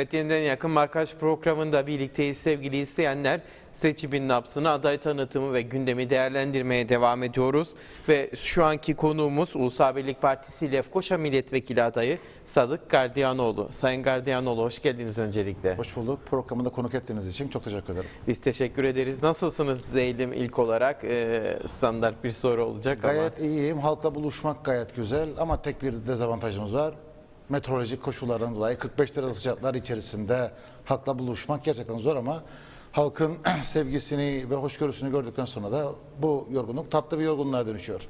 Evet yeniden yakın markaj programında birlikteyiz sevgili izleyenler. Seçimin nabzını, aday tanıtımı ve gündemi değerlendirmeye devam ediyoruz. Ve şu anki konuğumuz Ulusal Birlik Partisi Lefkoşa Milletvekili adayı Sadık Gardiyanoğlu. Sayın Gardiyanoğlu hoş geldiniz öncelikle. Hoş bulduk. Programında konuk ettiğiniz için çok teşekkür ederim. Biz teşekkür ederiz. Nasılsınız diyelim ilk olarak Ee, standart bir soru olacak Gayet ama. iyiyim. Halkla buluşmak gayet güzel ama tek bir dezavantajımız var. Meteorolojik koşullardan dolayı 45 derece sıcaklar içerisinde halkla buluşmak gerçekten zor ama halkın sevgisini ve hoşgörüsünü gördükten sonra da bu yorgunluk tatlı bir yorgunluğa dönüşüyor.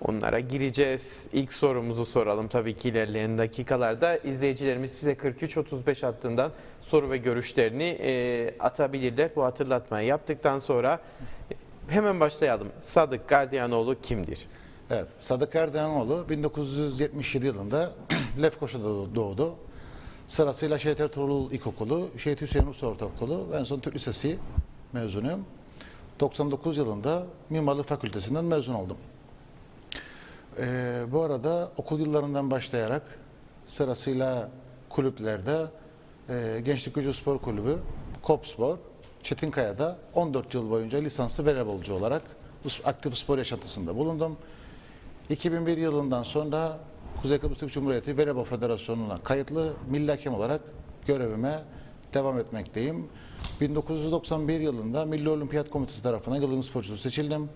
Onlara gireceğiz. İlk sorumuzu soralım tabii ki ilerleyen dakikalarda. izleyicilerimiz bize 43-35 hattından soru ve görüşlerini e, atabilirler. Bu hatırlatmayı yaptıktan sonra hemen başlayalım. Sadık Gardiyanoğlu kimdir? Evet, Sadık Erdenoğlu 1977 yılında Lefkoşa'da doğdu. Sırasıyla Şehit Ertuğrul İlkokulu, Şehit Hüseyin Usta Ortaokulu ve en son Türk Lisesi mezunuyum. 99 yılında Mimarlık Fakültesinden mezun oldum. Ee, bu arada okul yıllarından başlayarak sırasıyla kulüplerde e, Gençlik Gücü Spor Kulübü, Kopspor, Çetinkaya'da 14 yıl boyunca lisanslı voleybolcu olarak aktif spor yaşantısında bulundum. 2001 yılından sonra Kuzey Kıbrıs Türk Cumhuriyeti Voleybol Federasyonu'na kayıtlı milli hakem olarak görevime devam etmekteyim. 1991 yılında Milli Olimpiyat Komitesi tarafından yılın sporcusu seçildim.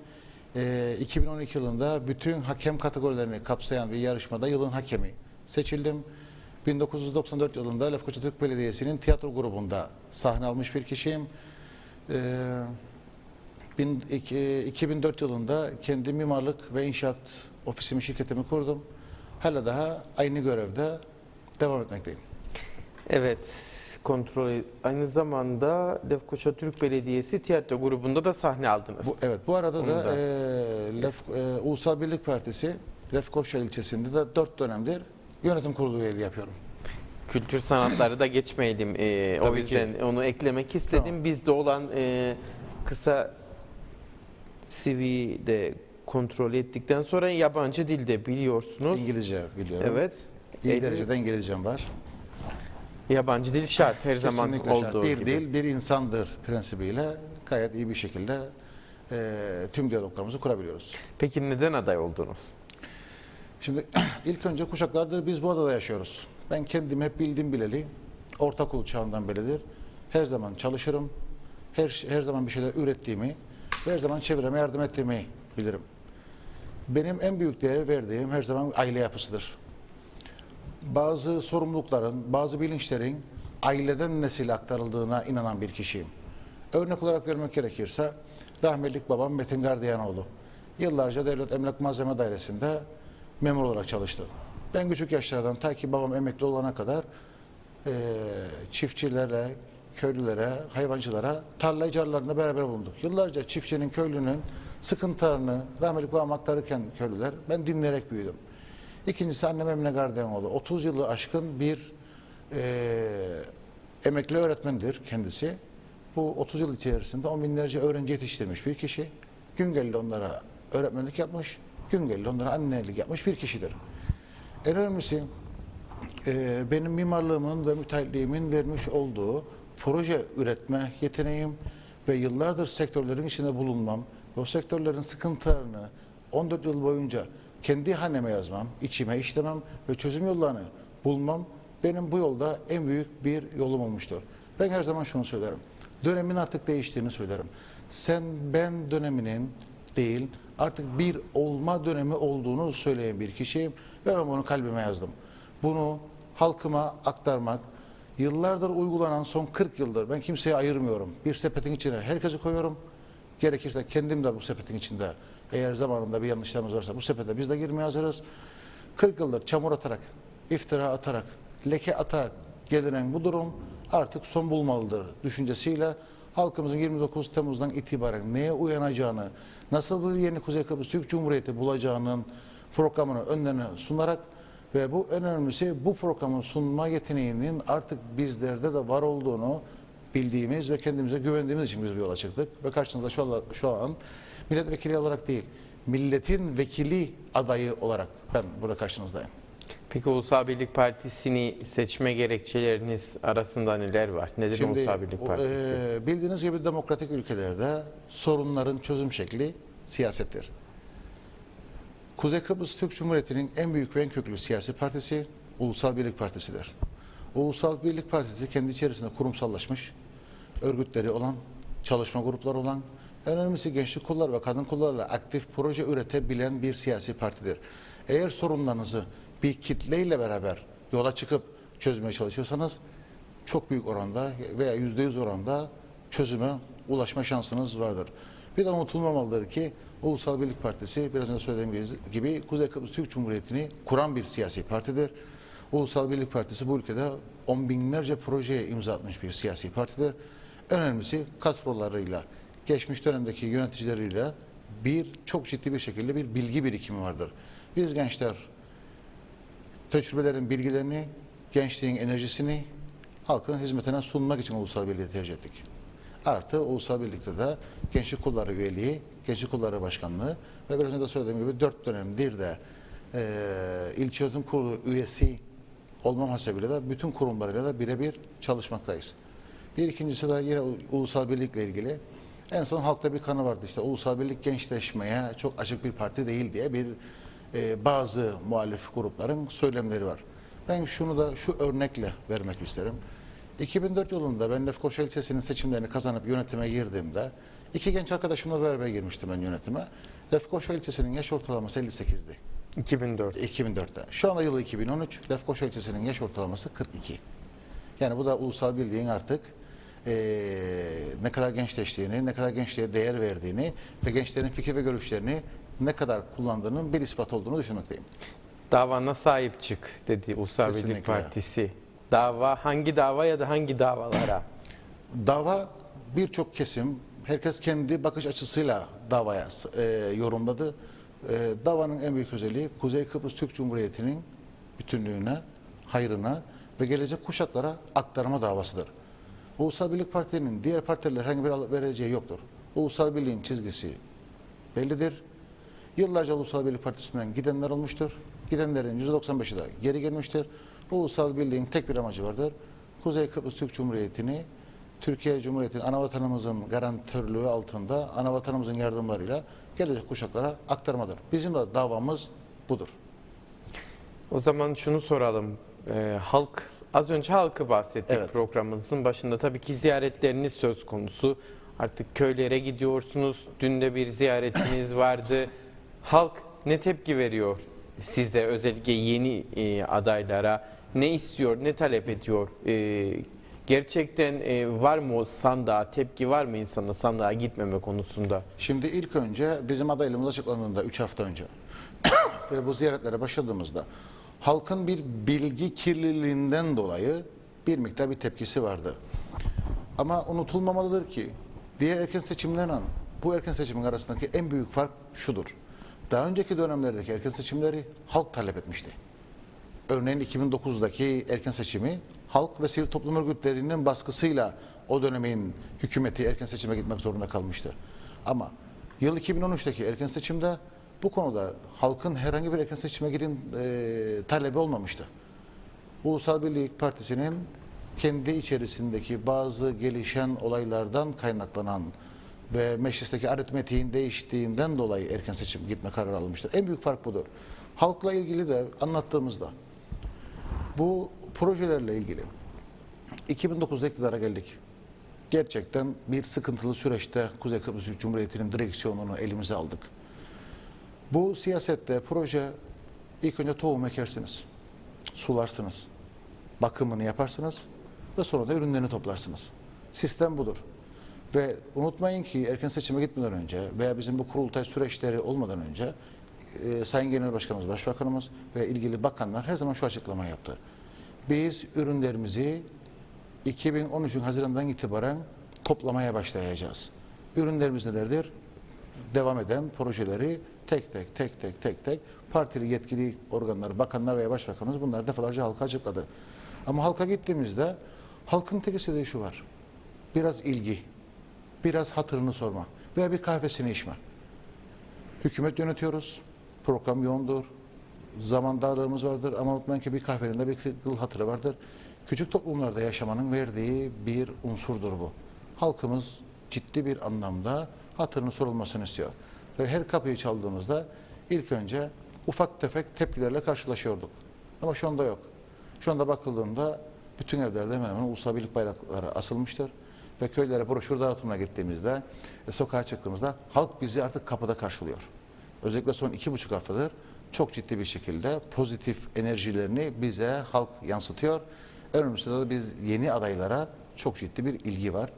Ee, 2012 yılında bütün hakem kategorilerini kapsayan bir yarışmada yılın hakemi seçildim. 1994 yılında Lefkoşa Türk Belediyesi'nin tiyatro grubunda sahne almış bir kişiyim. Ee, Bin- iki- 2004 yılında kendi mimarlık ve inşaat ofisimi, şirketimi kurdum. Hala daha aynı görevde devam etmekteyim. Evet, kontrol aynı zamanda Lefkoşa Türk Belediyesi tiyatro grubunda da sahne aldınız. Bu, evet, bu arada Onu da, da- e, Lef, e, Ulusal Birlik Partisi Lefkoşa ilçesinde de 4 dönemdir yönetim kurulu üyeliği yapıyorum. Kültür sanatları da geçmeyelim. Ee, o Tabii ki. yüzden onu eklemek istedim. Tamam. Bizde olan e, kısa CV'yi de kontrol ettikten sonra yabancı dilde biliyorsunuz. İngilizce biliyorum. Evet. İyi Elli- derecede İngilizcem var. Yabancı dil şart her zaman Kesinlikle şart. olduğu Bir gibi. dil, bir insandır prensibiyle gayet iyi bir şekilde e, tüm diyaloglarımızı kurabiliyoruz. Peki neden aday oldunuz? Şimdi ilk önce kuşaklardır biz bu adada yaşıyoruz. Ben kendim hep bildim bileli, ortaokul çağından beridir. Her zaman çalışırım. Her, her zaman bir şeyler ürettiğimi ve her zaman çevreme yardım ettiğimi bilirim. Benim en büyük değer verdiğim her zaman aile yapısıdır. Bazı sorumlulukların, bazı bilinçlerin aileden nesile aktarıldığına inanan bir kişiyim. Örnek olarak vermek gerekirse rahmetlik babam Metin Gardiyanoğlu. Yıllarca Devlet Emlak Malzeme Dairesi'nde memur olarak çalıştı. Ben küçük yaşlardan ta ki babam emekli olana kadar eee, çiftçilere, köylülere, hayvancılara tarla icarlarında beraber bulunduk. Yıllarca çiftçinin, köylünün sıkıntılarını rahmetlik babam aktarırken köylüler ben dinleyerek büyüdüm. İkincisi annem Emine Gardiyanoğlu. 30 yılı aşkın bir eee, emekli öğretmendir kendisi. Bu 30 yıl içerisinde on binlerce öğrenci yetiştirmiş bir kişi. Güngör'le onlara öğretmenlik yapmış, Güngör'le onlara annelik yapmış bir kişidir. En önemlisi e, benim mimarlığımın ve müteahhitliğimin vermiş olduğu proje üretme yeteneğim ve yıllardır sektörlerin içinde bulunmam o sektörlerin sıkıntılarını 14 yıl boyunca kendi haneme yazmam, içime işlemem ve çözüm yollarını bulmam benim bu yolda en büyük bir yolum olmuştur. Ben her zaman şunu söylerim. Dönemin artık değiştiğini söylerim. Sen ben döneminin değil artık bir olma dönemi olduğunu söyleyen bir kişiyim ve ben bunu kalbime yazdım. Bunu halkıma aktarmak, yıllardır uygulanan son 40 yıldır ben kimseye ayırmıyorum. Bir sepetin içine herkesi koyuyorum. Gerekirse kendim de bu sepetin içinde eğer zamanında bir yanlışlarımız varsa bu sepete biz de girmeye hazırız. 40 yıldır çamur atarak, iftira atarak, leke atarak gelinen bu durum artık son bulmalıdır düşüncesiyle halkımızın 29 Temmuz'dan itibaren neye uyanacağını, nasıl bir yeni Kuzey Kıbrıs Türk Cumhuriyeti bulacağının programını önlerine sunarak ve bu en önemlisi bu programı sunma yeteneğinin artık bizlerde de var olduğunu bildiğimiz ve kendimize güvendiğimiz için biz bu yola çıktık. Ve karşınızda şu an, şu an milletvekili olarak değil, milletin vekili adayı olarak ben burada karşınızdayım. Peki Ulusal Birlik Partisi'ni seçme gerekçeleriniz arasında neler var? Neden Şimdi Ulusal Birlik Partisi? e, bildiğiniz gibi demokratik ülkelerde sorunların çözüm şekli siyasettir. Kuzey Kıbrıs Türk Cumhuriyeti'nin en büyük ve en köklü siyasi partisi Ulusal Birlik Partisi'dir. Ulusal Birlik Partisi kendi içerisinde kurumsallaşmış, örgütleri olan, çalışma grupları olan, en önemlisi gençlik kolları ve kadın kollarıyla aktif proje üretebilen bir siyasi partidir. Eğer sorunlarınızı bir kitleyle beraber yola çıkıp çözmeye çalışırsanız çok büyük oranda veya yüzde yüz oranda çözüme ulaşma şansınız vardır. Bir de unutulmamalıdır ki Ulusal Birlik Partisi biraz önce söylediğim gibi Kuzey Kıbrıs Türk Cumhuriyeti'ni kuran bir siyasi partidir. Ulusal Birlik Partisi bu ülkede on binlerce projeye imza atmış bir siyasi partidir. Önemlisi kadrolarıyla, geçmiş dönemdeki yöneticileriyle bir çok ciddi bir şekilde bir bilgi birikimi vardır. Biz gençler tecrübelerin bilgilerini, gençliğin enerjisini halkın hizmetine sunmak için Ulusal Birliği tercih ettik. Artı Ulusal Birlik'te de Gençlik Kolları Üyeliği, Gençlik Kolları Başkanlığı ve biraz önce de söylediğim gibi dört dönemdir de eee ilçe yönetim kurulu üyesi olmam hasebiyle de bütün kurumlarıyla da birebir çalışmaktayız. Bir ikincisi de yine Ulusal Birlik'le ilgili. En son halkta bir kanı vardı işte Ulusal Birlik gençleşmeye çok açık bir parti değil diye bir e, bazı muhalif grupların söylemleri var. Ben şunu da şu örnekle vermek isterim. 2004 yılında ben Lefkoşa ilçesinin seçimlerini kazanıp yönetime girdiğimde iki genç arkadaşımla beraber girmiştim ben yönetime. Lefkoşa ilçesinin yaş ortalaması 58'di. 2004. 2004'te. Şu anda yılı 2013. Lefkoşa ilçesinin yaş ortalaması 42. Yani bu da ulusal birliğin artık eee, ne kadar gençleştiğini, ne kadar gençliğe değer verdiğini ve gençlerin fikir ve görüşlerini ne kadar kullandığının bir ispat olduğunu düşünmekteyim. Davana sahip çık dedi Ulusal Birlik. Partisi. Dava hangi dava ya da hangi davalara? Dava birçok kesim, herkes kendi bakış açısıyla davaya e, yorumladı. E, davanın en büyük özelliği Kuzey Kıbrıs Türk Cumhuriyeti'nin bütünlüğüne, hayrına ve gelecek kuşaklara aktarma davasıdır. Ulusal Birlik Parti'nin diğer partilerle herhangi bir vereceği yoktur. Ulusal Birliğin çizgisi bellidir. Yıllarca Ulusal Birlik Partisi'nden gidenler olmuştur. Gidenlerin %95'i de geri gelmiştir. Ulusal Birliğin tek bir amacı vardır. Kuzey Kıbrıs Türk Cumhuriyeti'ni Türkiye Cumhuriyeti'nin anavatanımızın garantörlüğü altında anavatanımızın yardımlarıyla gelecek kuşaklara aktarmadır. Bizim de davamız budur. O zaman şunu soralım. Ee, halk az önce halkı bahsettik Evet. programımızın başında. Tabii ki ziyaretleriniz söz konusu. Artık köylere gidiyorsunuz. Dün de bir ziyaretiniz vardı. Halk ne tepki veriyor size özellikle yeni e, adaylara? Ne istiyor, ne talep ediyor? E, gerçekten e, var mı o sandığa, tepki var mı insana sandığa gitmeme konusunda? Şimdi ilk önce bizim adaylığımız açıklandığında 3 hafta önce ve bu ziyaretlere başladığımızda halkın bir bilgi kirliliğinden dolayı bir miktar bir tepkisi vardı. Ama unutulmamalıdır ki diğer erken seçimlerle bu erken seçimin arasındaki en büyük fark şudur. Daha önceki dönemlerdeki erken seçimleri halk talep etmişti. Örneğin 2009'daki erken seçimi halk ve sivil toplum örgütlerinin baskısıyla o dönemin hükümeti erken seçime gitmek zorunda kalmıştı. Ama yıl 2013'teki erken seçimde bu konuda halkın herhangi bir erken seçime gidin e, talebi olmamıştı. Ulusal Birlik Partisi'nin kendi içerisindeki bazı gelişen olaylardan kaynaklanan ve meclisteki aritmetiğin değiştiğinden dolayı erken seçim gitme kararı alınmıştır. En büyük fark budur. Halkla ilgili de anlattığımızda bu projelerle ilgili 2009'da iktidara geldik. Gerçekten bir sıkıntılı süreçte Kuzey Kıbrıs Cumhuriyeti'nin direksiyonunu elimize aldık. Bu siyasette proje ilk önce tohum ekersiniz, sularsınız, bakımını yaparsınız ve sonra da ürünlerini toplarsınız. Sistem budur. Ve unutmayın ki erken seçime gitmeden önce veya bizim bu kurultay süreçleri olmadan önce e, Sayın Genel Başkanımız, Başbakanımız ve ilgili bakanlar her zaman şu açıklama yaptı. Biz ürünlerimizi 2013'ün Haziran'dan itibaren toplamaya başlayacağız. Ürünlerimiz nelerdir? Devam eden projeleri tek tek tek tek tek tek partili yetkili organlar, bakanlar veya başbakanımız bunlar defalarca halka açıkladı. Ama halka gittiğimizde halkın tek istediği şu var. Biraz ilgi, biraz hatırını sorma veya bir kahvesini içme. Hükümet yönetiyoruz, program yoğundur, zaman darlığımız vardır ama unutmayın ki bir kahvenin de bir kıl hatırı vardır. Küçük toplumlarda yaşamanın verdiği bir unsurdur bu. Halkımız ciddi bir anlamda hatırının sorulmasını istiyor. Ve her kapıyı çaldığımızda ilk önce ufak tefek tepkilerle karşılaşıyorduk. Ama şu anda yok. Şu anda bakıldığında bütün evlerde hemen hemen ulusal birlik bayrakları asılmıştır. Ve köylere broşür dağıtımına gittiğimizde, e, sokağa çıktığımızda halk bizi artık kapıda karşılıyor. Özellikle son iki buçuk haftadır çok ciddi bir şekilde pozitif enerjilerini bize halk yansıtıyor. Önümüzde de biz yeni adaylara çok ciddi bir ilgi var.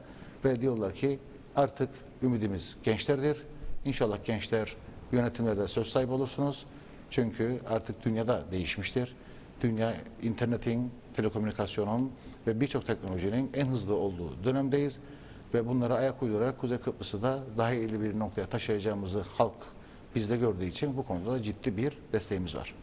Ve diyorlar ki artık ümidimiz gençlerdir. İnşallah gençler yönetimlerde söz sahibi olursunuz. Çünkü artık dünyada değişmiştir. Dünya internetin, telekomünikasyonun ve birçok teknolojinin en hızlı olduğu dönemdeyiz. Ve bunlara ayak uydurarak Kuzey Kıbrıs'ı da daha iyi bir noktaya taşıyacağımızı halk bizde gördüğü için bu konuda da ciddi bir desteğimiz var.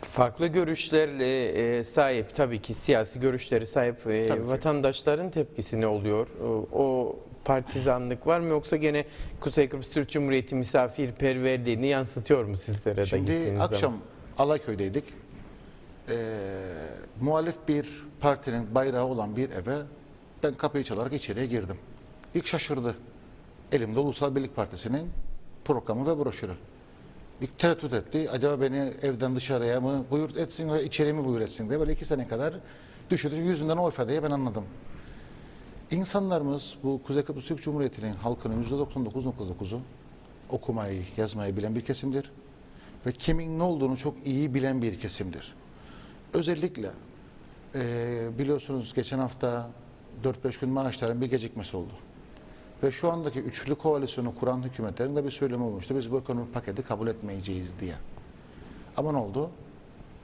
Farklı görüşlerle e, sahip tabii ki siyasi görüşleri sahip e, Tabii ki. vatandaşların tepkisi ne oluyor? O partizanlık var mı yoksa gene Kuzey Kıbrıs Türk Cumhuriyeti misafirperverliğini yansıtıyor mu sizlere de Şimdi akşam zaman? Alayköy'deydik. Ee, muhalif bir partinin bayrağı olan bir eve ben kapıyı çalarak içeriye girdim. İlk şaşırdı. Elimde Ulusal Birlik Partisi'nin programı ve broşürü. İlk tereddüt etti. Acaba beni evden dışarıya mı buyur etsin içeri mi buyur etsin diye böyle iki sene kadar düşündü. Yüzünden o ifadeyi ben anladım. İnsanlarımız bu Kuzey Kıbrıs Türk Cumhuriyeti'nin halkının %99.9'u okumayı, yazmayı bilen bir kesimdir. Ve kimin ne olduğunu çok iyi bilen bir kesimdir. Özellikle eee, biliyorsunuz geçen hafta 4-5 gün maaşların bir gecikmesi oldu. Ve şu andaki üçlü koalisyonu kuran hükümetlerin de bir söylemi olmuştu. Biz bu ekonomik paketi kabul etmeyeceğiz diye. Ama ne oldu?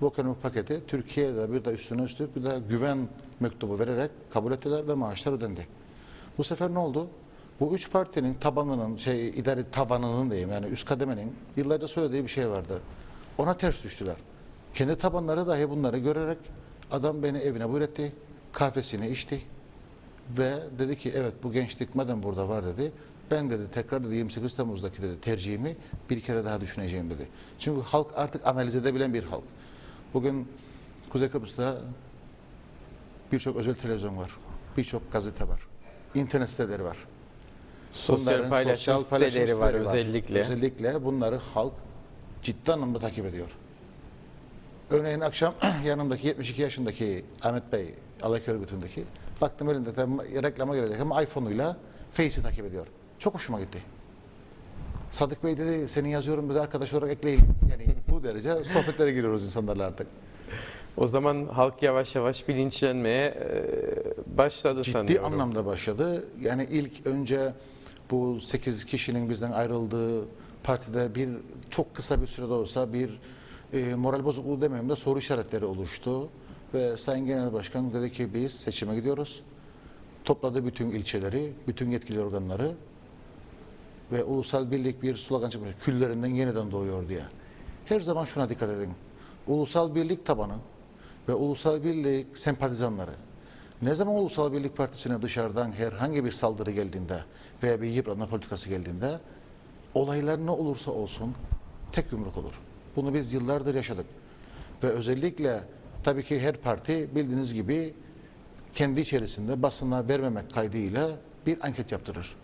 Bu ekonomik paketi Türkiye'de bir de üstüne üstlük bir de güven mektubu vererek kabul ettiler ve maaşlar ödendi. Bu sefer ne oldu? Bu üç partinin tabanının, şey idare tabanının diyeyim yani üst kademenin yıllarca söylediği bir şey vardı. Ona ters düştüler. Kendi tabanları dahi bunları görerek adam beni evine buyur etti, kahvesini içti ve dedi ki evet bu gençlik madem burada var dedi. Ben dedi tekrar dedi 28 Temmuz'daki dedi tercihimi bir kere daha düşüneceğim dedi. Çünkü halk artık analiz edebilen bir halk. Bugün Kuzey Kıbrıs'ta birçok özel televizyon var. Birçok gazete var. internet siteleri var. Sosyal Bunların paylaşım sosyal paylaşım siteleri var siteleri özellikle. Özellikle bunları halk ciddi anlamda takip ediyor. Örneğin akşam yanımdaki 72 yaşındaki Ahmet Bey Alaköy örgütündeki baktım elinde de reklama gelecek ama iPhone'uyla Face'i takip ediyor. Çok hoşuma gitti. Sadık Bey dedi senin yazıyorum bir arkadaş olarak ekleyin. Yani bu derece sohbetlere giriyoruz insanlarla artık. O zaman halk yavaş yavaş bilinçlenmeye e, başladı ciddi sanıyorum. anlamda başladı. Yani ilk önce bu 8 kişinin bizden ayrıldığı partide bir çok kısa bir sürede olsa bir e, moral bozukluğu demeyeyim de soru işaretleri oluştu. Ve Sayın Genel Başkan dedi ki biz seçime gidiyoruz. Topladı bütün ilçeleri, bütün yetkili organları ve ulusal birlik bir slogan çıkmış. Küllerinden yeniden doğuyor diye. Her zaman şuna dikkat edin. Ulusal birlik tabanı ve ulusal birlik sempatizanları ne zaman Ulusal Birlik Partisi'ne dışarıdan herhangi bir saldırı geldiğinde veya bir yıpranma politikası geldiğinde olaylar ne olursa olsun tek yumruk olur. Bunu biz yıllardır yaşadık. Ve özellikle tabii ki her parti bildiğiniz gibi kendi içerisinde basına vermemek kaydıyla bir anket yaptırır.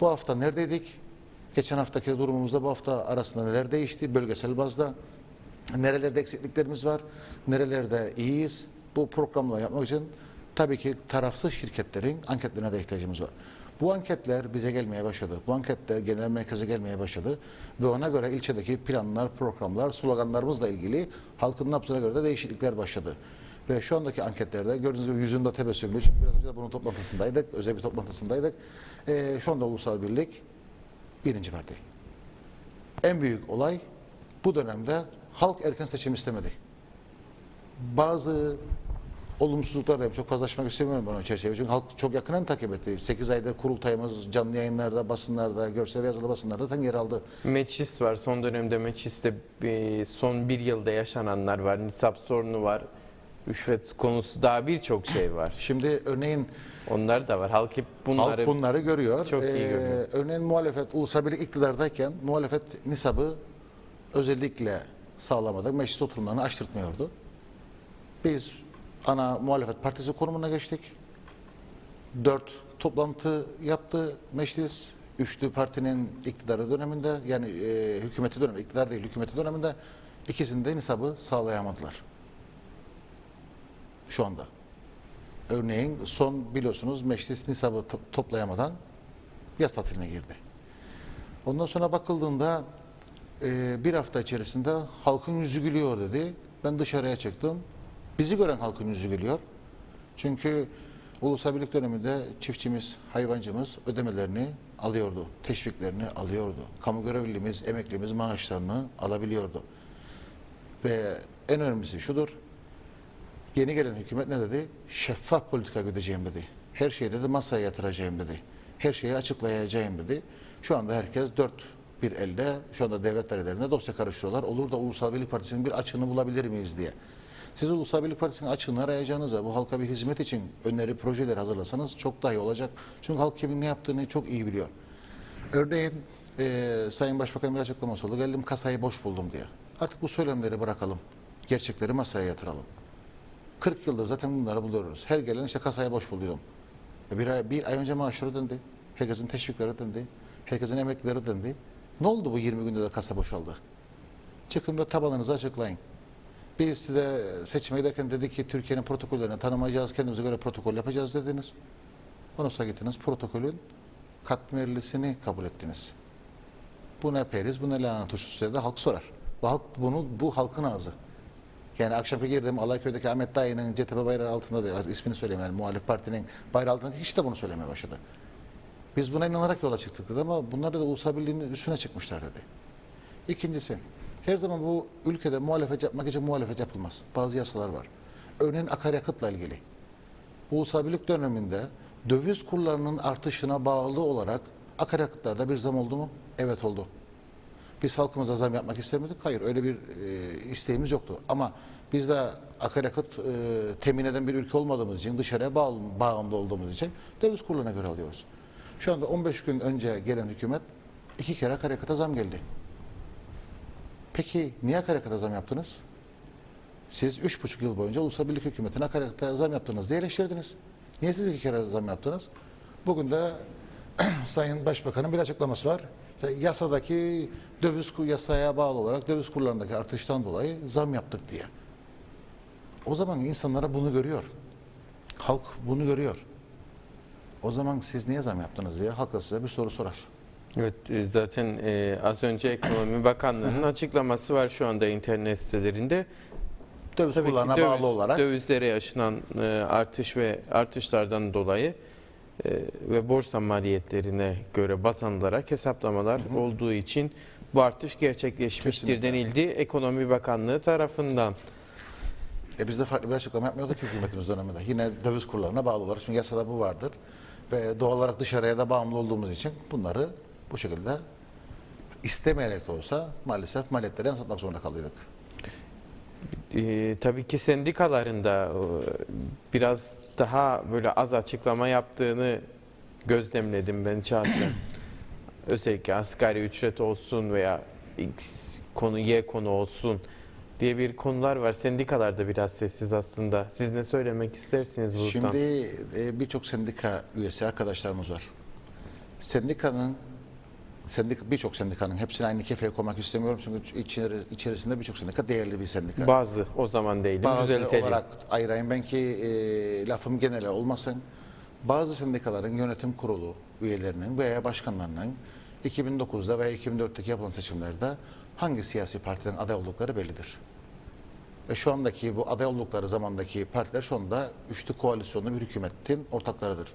Bu hafta neredeydik? Geçen haftaki durumumuzda bu hafta arasında neler değişti bölgesel bazda? Nerelerde eksikliklerimiz var? Nerelerde iyiyiz? Bu programla yapmak için tabii ki tarafsız şirketlerin anketlerine de ihtiyacımız var. Bu anketler bize gelmeye başladı. Bu anketler genel merkeze gelmeye başladı. Ve ona göre ilçedeki planlar, programlar, sloganlarımızla ilgili halkın nabzına göre de değişiklikler başladı. Ve şu andaki anketlerde gördüğünüz gibi yüzünde tebessümlü. Çünkü biraz önce de bunun toplantısındaydık. Özel bir toplantısındaydık. Ee, şu anda Ulusal Birlik birinci parti. En büyük olay bu dönemde halk erken seçim istemedi. Bazı olumsuzluklar da çok fazla açmak istemiyorum bunu çerçeve. Çünkü halk çok yakından takip etti. 8 ayda kurultayımız canlı yayınlarda, basınlarda, görsel ve yazılı basınlarda tam yer aldı. Meclis var. Son dönemde mecliste son bir yılda yaşananlar var. Nisap sorunu var. Rüşvet konusu daha birçok şey var. Şimdi örneğin Onlar da var. Halk hep bunları halk bunları görüyor. çok iyi Ee, görüyor. Örneğin muhalefet, Ulusal Birlik iktidardayken muhalefet nisabı özellikle sağlamadık. Meclis oturumlarını açtırtmıyordu. Biz ana muhalefet partisi konumuna geçtik. Dört toplantı yaptı meclis. Üçlü partinin iktidarı döneminde yani e, hükümeti döneminde, iktidar değil hükümeti döneminde ikisinde nisabı sağlayamadılar. Şu anda. Örneğin son biliyorsunuz meclis nisabı to- toplayamadan yaz tatiline girdi. Ondan sonra bakıldığında e, bir hafta içerisinde halkın yüzü gülüyor dedi. Ben dışarıya çıktım. Bizi gören halkın yüzü gülüyor. Çünkü Ulusal Birlik döneminde çiftçimiz, hayvancımız ödemelerini alıyordu. Teşviklerini alıyordu. Kamu görevlimiz, emeklimiz maaşlarını alabiliyordu. Ve en önemlisi şudur. Yeni gelen hükümet ne dedi? Şeffaf politika güdeceğim dedi. Her şeyi dedi masaya yatıracağım dedi. Her şeyi açıklayacağım dedi. Şu anda herkes dört bir elde, şu anda devlet dairelerinde dosya karıştırıyorlar. Olur da Ulusal Birlik Partisi'nin bir açığını bulabilir miyiz diye. Siz Ulusal Birlik Partisi'nin açığını arayacağınıza bu halka bir hizmet için öneri, projeler hazırlasanız çok daha iyi olacak. Çünkü halk kimin ne yaptığını çok iyi biliyor. Örneğin e, Sayın Başbakan'ın bir açıklaması oldu. Geldim kasayı boş buldum diye. Artık bu söylemleri bırakalım. Gerçekleri masaya yatıralım. 40 yıldır zaten bunları buluyoruz. Her gelen işte kasaya boş buluyorum. Bir ay, bir ay önce maaşları döndü. Herkesin teşvikleri döndü. Herkesin emeklileri döndü. Ne oldu bu 20 günde de kasa boşaldı? Çıkın ve tabanınızı açıklayın. Biz size seçime giderken dedik ki Türkiye'nin protokollerini tanımayacağız, kendimize göre protokol yapacağız dediniz. Ondan sonra gittiniz protokolün katmerlisini kabul ettiniz. Bu ne periz, bu ne lanet uçsuz halk sorar. Bu, halk, bunu, bu halkın ağzı. Yani akşamki girdim Alayköy'deki Ahmet Dayı'nın CTP bayrağı altında da ismini söyleyeyim yani muhalif partinin bayrağı altındaki kişi de bunu söylemeye başladı. Biz buna inanarak yola çıktık dedi ama bunlar da ulusal birliğin üstüne çıkmışlar dedi. İkincisi, her zaman bu ülkede muhalefet yapmak için muhalefet yapılmaz. Bazı yasalar var. Örneğin akaryakıtla ilgili. Ulusal Birlik döneminde döviz kurlarının artışına bağlı olarak akaryakıtlarda bir zam oldu mu? Evet oldu. Biz halkımıza zam yapmak istemedik. Hayır öyle bir e, isteğimiz yoktu. Ama biz de akaryakıt e, temin eden bir ülke olmadığımız için dışarıya bağlı, bağımlı olduğumuz için döviz kurlarına göre alıyoruz. Şu anda 15 gün önce gelen hükümet iki kere akaryakıta zam geldi. Peki niye akaryakıta zam yaptınız? Siz üç buçuk yıl boyunca Ulusal Birlik Hükümeti'ne akaryakıta zam yaptınız diye eleştirdiniz. Niye siz iki kere zam yaptınız? Bugün de Sayın Başbakan'ın bir açıklaması var. İşte yasadaki döviz kur yasaya bağlı olarak döviz kurlarındaki artıştan dolayı zam yaptık diye. O zaman insanlara bunu görüyor. Halk bunu görüyor. O zaman siz niye zam yaptınız diye halk da size bir soru sorar. Evet e, zaten e, az önce Ekonomi Bakanlığı'nın açıklaması var şu anda internet sitelerinde. Döviz Tabii kurlarına döviz- bağlı olarak dövizlere yaşanan e, artış ve artışlardan dolayı ve borsa maliyetlerine göre baz alınarak hesaplamalar olduğu için bu artış gerçekleşmiştir Kesinlikle. denildi Ekonomi Bakanlığı tarafından. E biz de farklı bir açıklama yapmıyorduk hükümetimiz döneminde. Yine döviz kurlarına bağlı olarak. Çünkü yasada bu vardır. Ve doğal olarak dışarıya da bağımlı olduğumuz için bunları bu şekilde istemeyerek de olsa maalesef maliyetleri yansıtmak zorunda kalıyorduk. E, tabii ki sendikaların e, biraz daha böyle az açıklama yaptığını gözlemledim ben şahsen. Özellikle asgari ücret olsun veya X konu Y konu olsun diye bir konular var. Sendikalar da biraz sessiz aslında. Siz ne söylemek istersiniz buradan? Şimdi e, birçok sendika üyesi arkadaşlarımız var. Sendikanın sendik birçok sendikanın hepsini aynı kefeye koymak istemiyorum çünkü içeri- içerisinde birçok sendika değerli bir sendika. Bazı o zaman değilim. Bazı düzeltelim. olarak ayırayım ben ki e, lafım genele olmasın. Bazı sendikaların yönetim kurulu üyelerinin veya başkanlarının 2009'da veya 2004'teki yapılan seçimlerde hangi siyasi partiden aday oldukları bellidir. Ve şu andaki bu aday oldukları zamandaki partiler şu anda üçlü koalisyonlu bir hükümetin ortaklarıdır.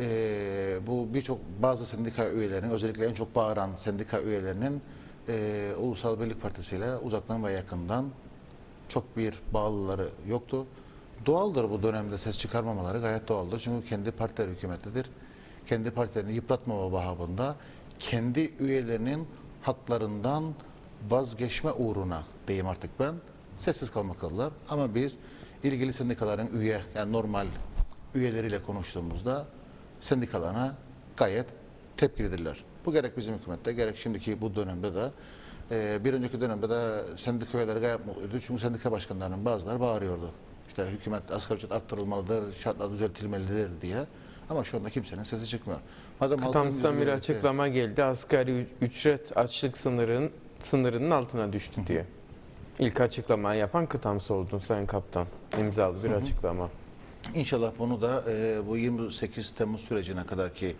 Ee, bu birçok bazı sendika üyelerinin özellikle en çok bağıran sendika üyelerinin e, Ulusal Birlik Partisi ile uzaktan ve yakından çok bir bağlıları yoktu. Doğaldır bu dönemde ses çıkarmamaları gayet doğaldır. Çünkü kendi partiler hükümetlidir. Kendi partilerini yıpratmama bahabında kendi üyelerinin haklarından vazgeçme uğruna diyeyim artık ben sessiz kalmaktadılar. Ama biz ilgili sendikaların üye yani normal üyeleriyle konuştuğumuzda sendikalarına gayet tepkilidirler. Bu gerek bizim hükümette gerek şimdiki bu dönemde de Ee, bir önceki dönemde de sendika üyeleri gayet mutluydu. Çünkü sendika başkanlarının bazıları bağırıyordu. İşte hükümet asgari ücret arttırılmalıdır, şartlar düzeltilmelidir diye. Ama şu anda kimsenin sesi çıkmıyor. Madem yüzü bir açıklama geldi. Asgari ücret açlık sınırının sınırının altına düştü diye. İlk açıklamayı yapan Kıtams oldun Sayın Kaptan. İmzalı bir açıklama. İnşallah bunu da e, bu 28 Temmuz sürecine kadar ki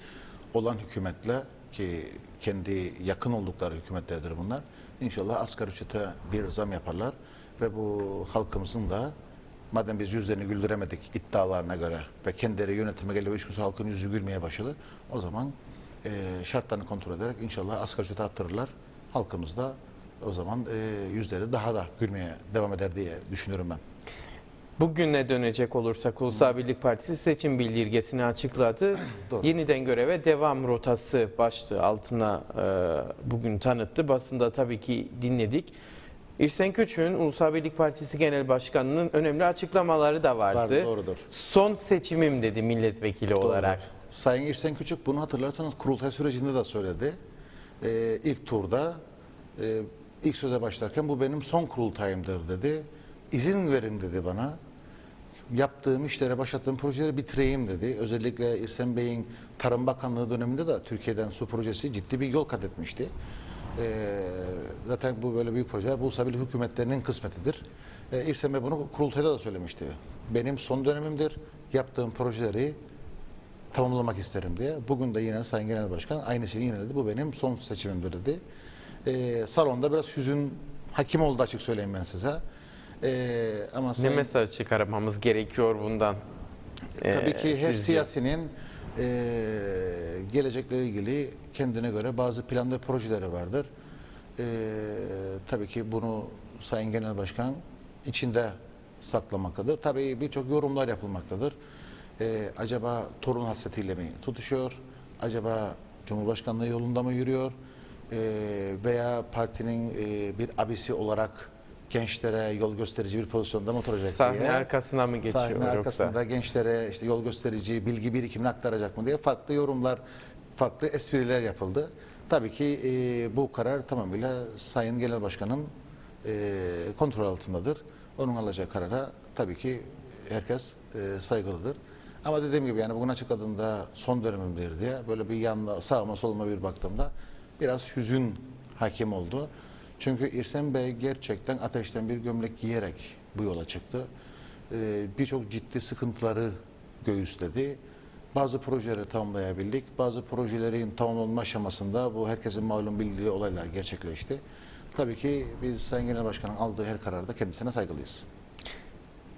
olan hükümetle ki kendi yakın oldukları hükümetlerdir bunlar. İnşallah asgari ücrete bir zam yaparlar ve bu halkımızın da madem biz yüzlerini güldüremedik iddialarına göre ve kendileri yönetime geliyor üç gün halkın yüzü gülmeye başladı. O zaman e, şartlarını kontrol ederek inşallah asgari ücreti arttırırlar. Halkımız da o zaman e, yüzleri daha da gülmeye devam eder diye düşünüyorum ben. Bugüne dönecek olursak Ulusal Birlik Partisi seçim bildirgesini açıkladı. Doğru. Yeniden göreve devam rotası başlığı altına e, bugün tanıttı. Basında tabii ki dinledik. İrsen Küçük'ün Ulusal Birlik Partisi Genel Başkanı'nın önemli açıklamaları da vardı. Vardı, doğrudur. Son seçimim dedi milletvekili olarak. Doğrudur. Sayın İrsen Küçük bunu hatırlarsanız kurultay sürecinde de söyledi. Ee, ilk turda e, ilk söze başlarken bu benim son kurultayımdır dedi. İzin verin dedi bana. Yaptığım işlere, başlattığım projeleri bitireyim dedi. Özellikle İrsen Bey'in Tarım Bakanlığı döneminde de Türkiye'den su projesi ciddi bir yol kat etmişti. Ee, zaten bu böyle büyük projeler bu Ulusal Birlik hükümetlerinin kısmetidir. Ee, İrsen Bey bunu kurultayda da söylemişti. Benim son dönemimdir. Yaptığım projeleri tamamlamak isterim diye. Bugün de yine Sayın Genel Başkan aynısını yine dedi. Bu benim son seçimimdir dedi. Ee, salonda biraz hüzün hakim oldu açık söyleyeyim ben size. Ee, ama Ne Sayın- mesaj çıkarmamız gerekiyor bundan? Tabii Ee, ki her sizce? siyasinin eee gelecekle ilgili kendine göre bazı planlı projeleri vardır. Eee, tabii ki bunu Sayın Genel Başkan içinde saklamaktadır. Tabii birçok yorumlar yapılmaktadır. Eee, acaba torun hasretiyle mi tutuşuyor? Acaba Cumhurbaşkanlığı yolunda mı yürüyor? Eee, veya partinin eee, bir abisi olarak gençlere yol gösterici bir pozisyonda mı oturacak Sahne diye. arkasına mı geçiyor Sahne yoksa? arkasında gençlere işte yol gösterici, bilgi birikimini aktaracak mı diye farklı yorumlar, farklı espriler yapıldı. Tabii ki e, bu karar tamamıyla Sayın Genel Başkan'ın e, kontrol altındadır. Onun alacağı karara tabii ki herkes e, saygılıdır. Ama dediğim gibi yani bugün açıkladığında son dönemimdir diye böyle bir yanına sağıma soluma bir baktığımda biraz hüzün hakim oldu. Çünkü İrsen Bey gerçekten ateşten bir gömlek giyerek bu yola çıktı. Ee, Birçok ciddi sıkıntıları göğüsledi. Bazı projeleri tamamlayabildik. Bazı projelerin tamamlanma aşamasında bu herkesin malum bildiği olaylar gerçekleşti. Tabii ki biz Sayın Genel Başkan'ın aldığı her kararda kendisine saygılıyız.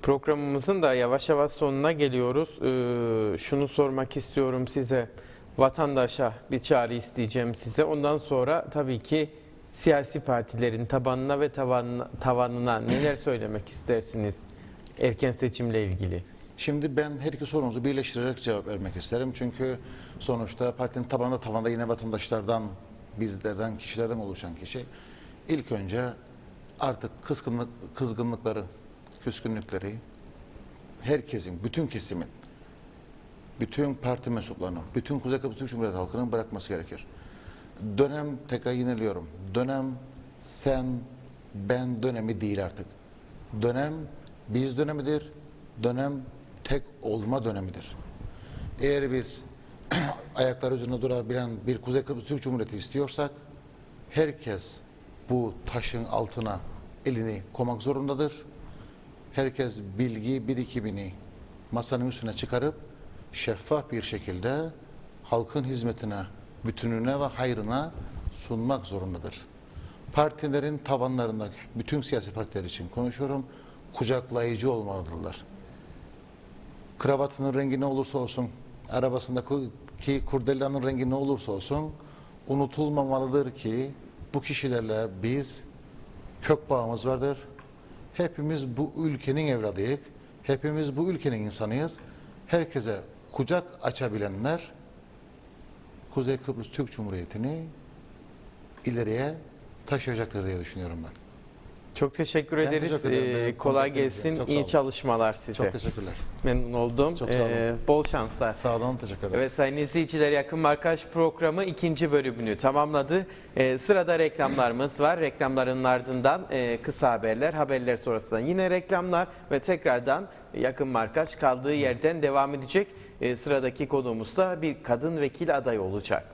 Programımızın da yavaş yavaş sonuna geliyoruz. Ee, şunu sormak istiyorum size. Vatandaşa bir çağrı isteyeceğim size. Ondan sonra tabii ki siyasi partilerin tabanına ve tavanına, tavanına neler söylemek istersiniz erken seçimle ilgili? Şimdi ben her iki sorunuzu birleştirerek cevap vermek isterim. Çünkü sonuçta partinin tabanında tavanda yine vatandaşlardan, bizlerden, kişilerden oluşan kişi. İlk önce artık kızgınlık, kızgınlıkları, küskünlükleri herkesin, bütün kesimin, bütün parti mensuplarının, bütün Kuzey Kıbrıs Türk Cumhuriyeti halkının bırakması gerekir. Dönem, tekrar yineliyorum, dönem sen, ben dönemi değil artık. Dönem biz dönemidir, dönem tek olma dönemidir. Eğer biz ayaklar üzerinde durabilen bir Kuzey Kıbrıs Türk Cumhuriyeti istiyorsak, herkes bu taşın altına elini koymak zorundadır. Herkes bilgi birikimini masanın üstüne çıkarıp şeffaf bir şekilde halkın hizmetine, bütününe ve hayrına sunmak zorundadır. Partilerin tavanlarındaki bütün siyasi partiler için konuşuyorum. Kucaklayıcı olmalıdırlar. Kravatının rengi ne olursa olsun, arabasındaki kurdellanın rengi ne olursa olsun unutulmamalıdır ki bu kişilerle biz kök bağımız vardır. Hepimiz bu ülkenin evladıyız. Hepimiz bu ülkenin insanıyız. Herkese kucak açabilenler Kuzey Kıbrıs Türk Cumhuriyeti'ni ileriye taşıyacaktır diye düşünüyorum ben. Çok teşekkür Ben ederiz. teşekkür ederim. Ee, kolay gelsin. Çok İyi çalışmalar size. Çok teşekkürler. Memnun oldum. Çok sağ olun. Ee, bol şanslar. Sağ olun, teşekkür ederim. Evet sayın izleyiciler Yakın Markaj programı ikinci bölümünü tamamladı. Ee, sırada reklamlarımız var. Reklamların ardından e, kısa haberler, haberler sonrasında yine reklamlar ve tekrardan Yakın Markaj kaldığı yerden devam edecek. Ee, sıradaki konuğumuz da bir kadın vekil adayı olacak.